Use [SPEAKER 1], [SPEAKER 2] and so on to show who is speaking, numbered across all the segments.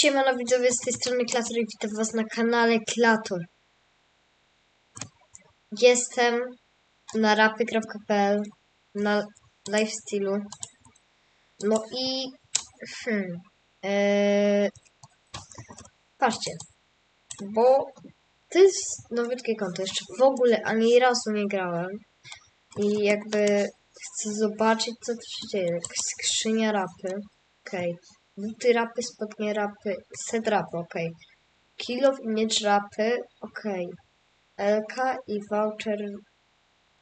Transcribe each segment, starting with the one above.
[SPEAKER 1] Siemano widzowie, z tej strony Klator i witam was na kanale Klator. Jestem na rapy.pl na lifestylu. No i hmm, ee, patrzcie, bo to jest nowiutkie konto, jeszcze w ogóle ani razu nie grałem i jakby chcę zobaczyć co tu się dzieje, skrzynia rapy, okej. Buty rapy, spodnie rapy, set rapy, okej. Kilow i miecz rapy, okej. LK i voucher,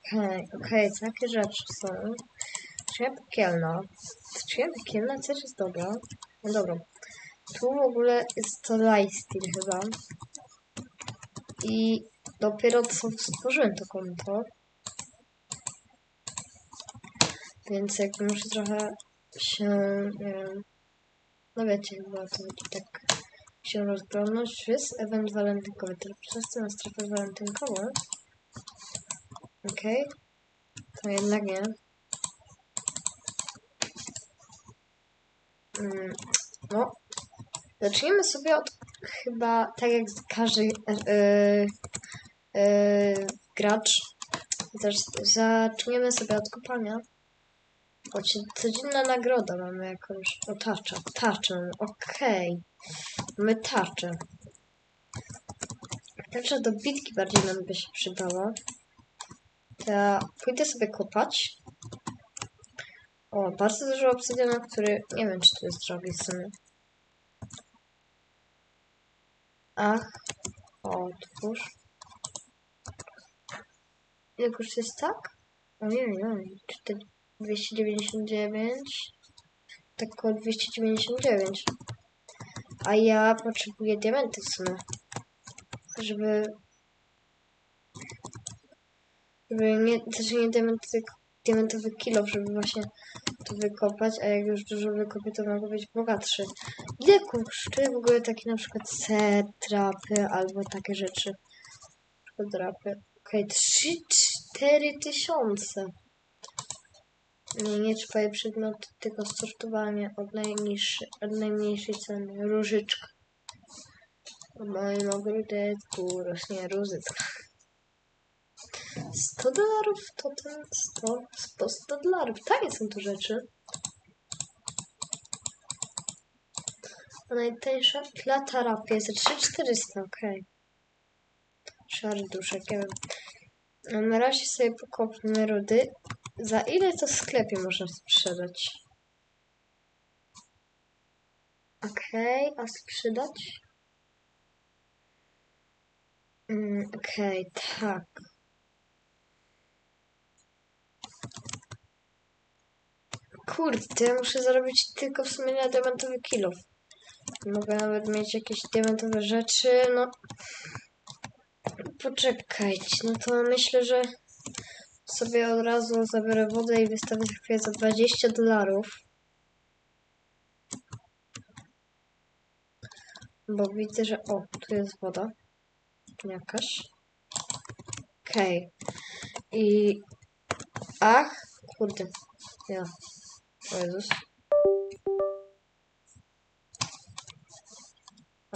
[SPEAKER 1] okej, okej, takie rzeczy są. Skrzynia piekielna. Skrzynia piekielna też jest dobra. No dobra. Tu w ogóle jest to lifestyle chyba. I dopiero co stworzyłem to konto. Więc jakby muszę trochę się, nie wiem, no wiecie, chyba tak się rozglądnąć. Jest event walentynkowy. Teraz przeszedłem na strefę walentynkową. Okej. To jednak nie. Mm, no. Zacznijmy sobie od chyba tak jak każdy yy, yy, gracz. Zacz- Zaczniemy sobie od kopania. Choć codzienna nagroda mamy jakąś. O, tarcza. Tarczę. Okej. Mamy tarczę. Tarcza do bitki bardziej nam by się przydała. Ja pójdę sobie kopać. O, bardzo dużo obsydiana, który... Nie wiem, czy to jest drogi w. Ach. Otwórz. Ile kosztuje tak? Ojej, ojej. 4... 299. Tak około 299. A ja potrzebuję diamenty w sumie. Żeby... Żeby nie... Znaczy nie diamenty, diamentowy kilo, żeby właśnie to wykopać, a jak już dużo wykopię, to mogę być bogatszy. Ile kosztuje w ogóle takie na przykład set, trapy, albo takie rzeczy? Drapy. Okej, okay, 3-4 tysiące. Nie, nie trwaje przedmiot, tylko sortowanie od, od najmniejszej ceny. Różyczka. W moim ogródeczku rośnie różyczka. 100 dolarów to ten 100, 100, 100 dolarów. Tanie są tu rzeczy. A najtańsza klata rapie za 3400, okej. Szary duszek, nie wiem. Na razie sobie pokopmy rudy. Za ile to w sklepie można sprzedać? Okej, a sprzedać? Mm, Okej, tak. Kurde, ja muszę zarobić tylko w sumie na diamentowy kilof. Mogę nawet mieć jakieś diamentowe rzeczy, no... Poczekajcie, no to myślę, że sobie od razu zabiorę wodę i wystawię chwilę za 20 dolarów. Bo widzę, że... O, tu jest woda. Jakaś. Okej. Okay. I... Ach, kurde. Ja. O Jezus.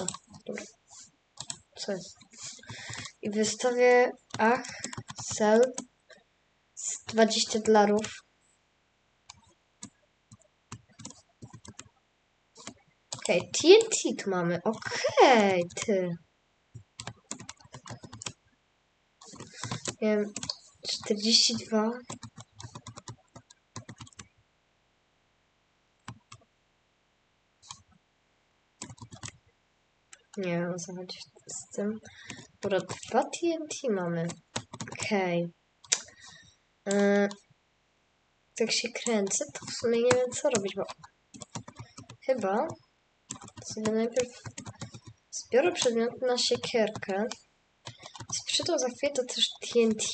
[SPEAKER 1] O, dobra. Co jest? I wystawię... Ach, sell. 20 dolarów. Okej, okay, TNT tu mamy. Okej, okay, ty. Wiem, 42. Nie wiem, co chodzi z tym. Dobra, dwa TNT mamy. Okej. Okay. Yy, jak się kręcę, to w sumie nie wiem co robić, bo chyba sobie najpierw zbiorę przedmioty na siekierkę. Sprzedam za chwilę to też TNT.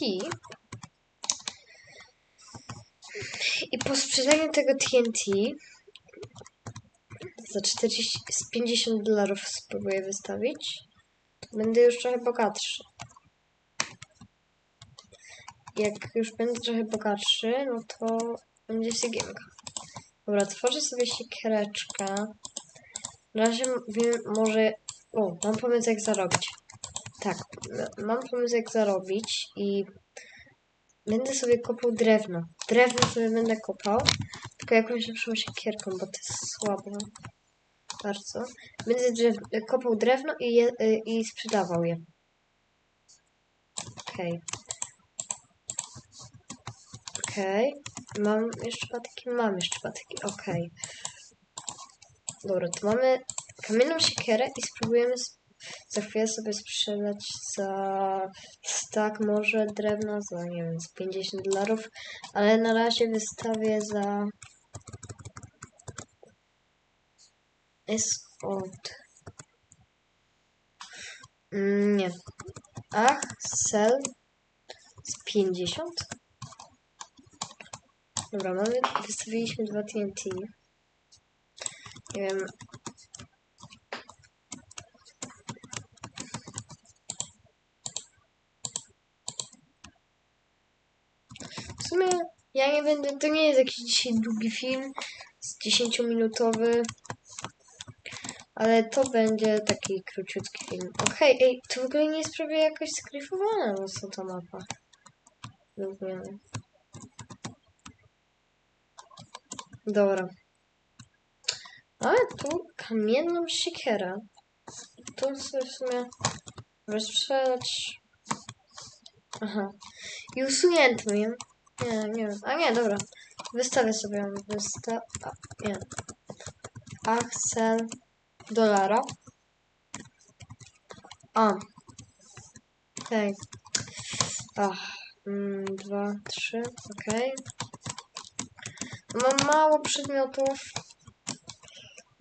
[SPEAKER 1] I po sprzedaniu tego TNT za 40, z 50 dolarów spróbuję wystawić. Będę już trochę bogatszy jak już będę trochę bogatszy, no to będzie siegiemka. Dobra, tworzę sobie siekiereczkę. Na razie wiem, może... O, mam pomysł jak zarobić. Tak, mam pomysł jak zarobić i będę sobie kopał drewno. Drewno sobie będę kopał, tylko jakąś lepszą siekierką, bo to jest słabo. Bardzo. Będę kopał drewno i, je, i sprzedawał je. Okej. Okej. Mam jeszcze patyki? Mam jeszcze patyki. Okej. Dobra, to mamy kamienną siekierę i spróbujemy za chwilę sobie sprzedać za stak może drewna za, nie wiem, z 50 dolarów, ale na razie wystawię za od Mm, nie. Ach, sell z 50. Dobra, mamy, wystawiliśmy dwa TNT. Nie wiem. W sumie ja nie będę, to nie jest jakiś dzisiaj długi film, z 10-minutowy, ale to będzie taki króciutki film. Okej, ej, to w ogóle nie jest prawie jakoś skryfowana mocno ta mapa. Według Dobra. Mamy tu kamienną siekierę. Tu sobie w sumie rozprzedać. Aha. I usunięto ją. Nie, nie wiem. A nie, dobra. Wystawię sobie ją. Wysta... A, nie. Axel dolara. A. Okej. Ach. Mm, dwa, trzy. Okej. Mam mało przedmiotów.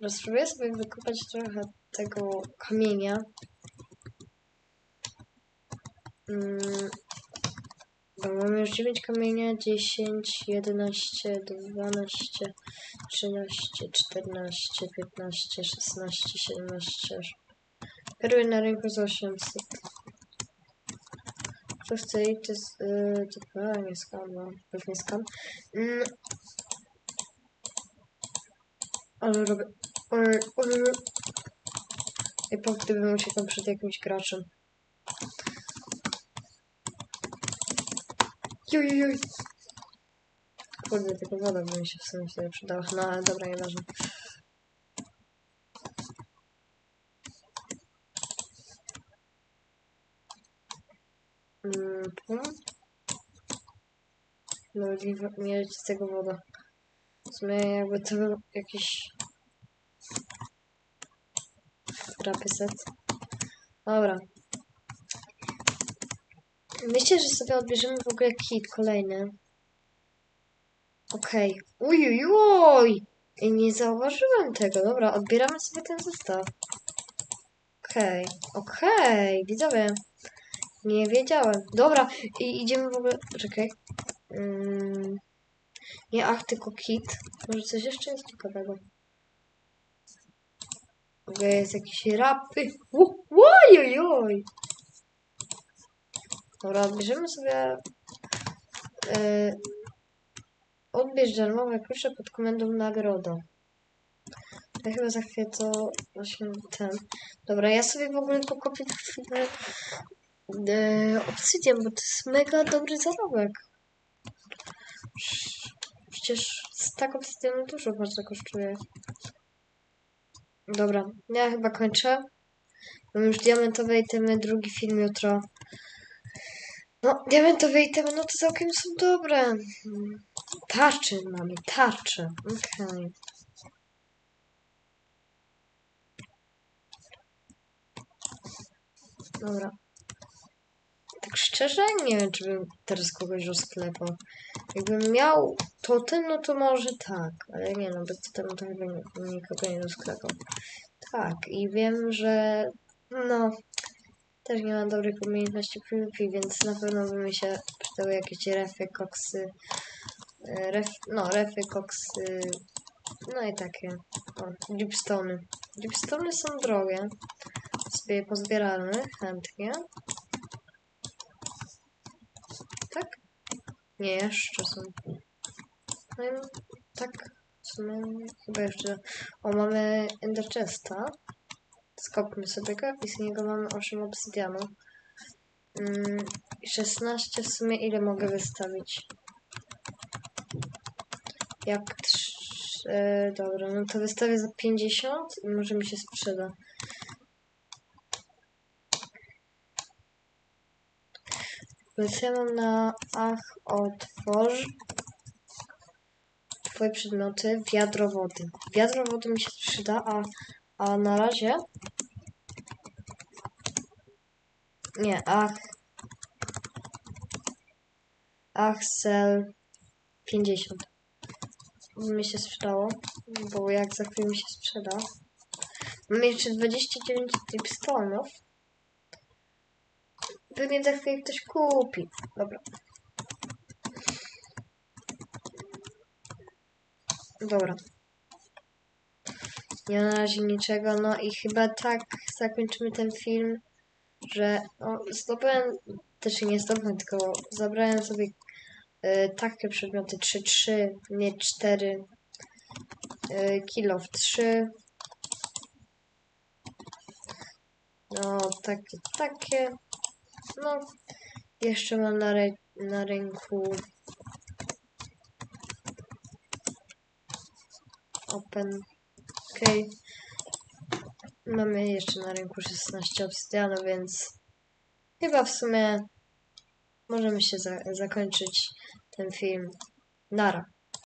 [SPEAKER 1] Dobra, Spróbuję sobie wykopać trochę tego kamienia. Mm. Mamy już 9 kamienia, 10, 11, 12, 13, 14, 15, 16, 17. Perły na rynku z 800. Kto chce i to jest... Yy, to a, nie skam, no. Pewnie skam. Mm. Ale robię... I po gdybym uciekał przed jakimś graczem. Jujujuj. Kurde, tylko woda by mi się w sumie sobie przydała. No ale dobra, nieważne. Mm. No leci z tego woda. Sumie jakby to był jakiś... Rapy set. Dobra. Myślę, że sobie odbierzemy w ogóle kit kolejny. Okej. Okay. Ujujuj! Ej, Nie zauważyłem tego. Dobra, odbieramy sobie ten zestaw. Okej, okej, widzowie. Nie wiedziałem. Dobra, i idziemy w ogóle. Czekaj. Mm. Nie ach, tylko kit. Może coś jeszcze jest ciekawego. Ogóle jest jakieś rapy. Ojojoj! Dobra, odbierzemy sobie. Yy, odbierz darmowe klucze pod komendą nagroda. Ja chyba za chwilę to właśnie ten. Dobra, ja sobie w ogóle pokopię na chwilę yy, obsydian, bo to jest mega dobry zarobek. Przecież tak obsydianu dużo bardzo kosztuje. Dobra, ja chyba kończę. Mam już diamentowe itemy, drugi film jutro. No, diamentowe itemy, no to całkiem są dobre. Hmm. Tarcze mamy, tarcze. Okej. Dobra. Tak szczerze, nie wiem, czy bym teraz kogoś rozklepał. Jakbym miał totem, no to może tak. Ale nie no, bez totemu to chyba nikogo nie rozklepał. Tak, i wiem, że no, też nie mam dobrych umiejętności PvP, więc na pewno by mi się przydały jakieś refy, koksy, e, ref, no refy, koksy, no i takie, o, gipstony. Gipstony są drogie, sobie pozbieramy chętnie. Tak? Nie, jeszcze są. No tak, W sumie chyba jeszcze... O, mamy Ender Chesta. Skopmy sobie go i z niego mamy 8 obsydianu. Mm, i 16 w sumie ile mogę wystawić? Jak trz- e, dobra, no to wystawię za 50 i może mi się sprzeda. Mam na ach otworz twoje przedmioty wiadro wody. Wiadro wody mi się przyda, a, a na razie nie, ach sel 50 mi się sprzedało, bo jak za chwilę mi się sprzeda. Mam jeszcze 29 tipstonów. Pewnie za chwilę ktoś kupi. Dobra. Dobra. Nie na razie niczego, no i chyba tak zakończymy ten film, że no, zdobyłem, też nie zdobyłem, tylko zabrałem sobie y, takie przedmioty 3-3, nie 4, y, kilo w 3. No, takie, takie. No, jeszcze mam na, rę na ręku Open. Ok. Mamy jeszcze na rynku 16 obsydianu, więc chyba w sumie możemy się za zakończyć ten film. Nara.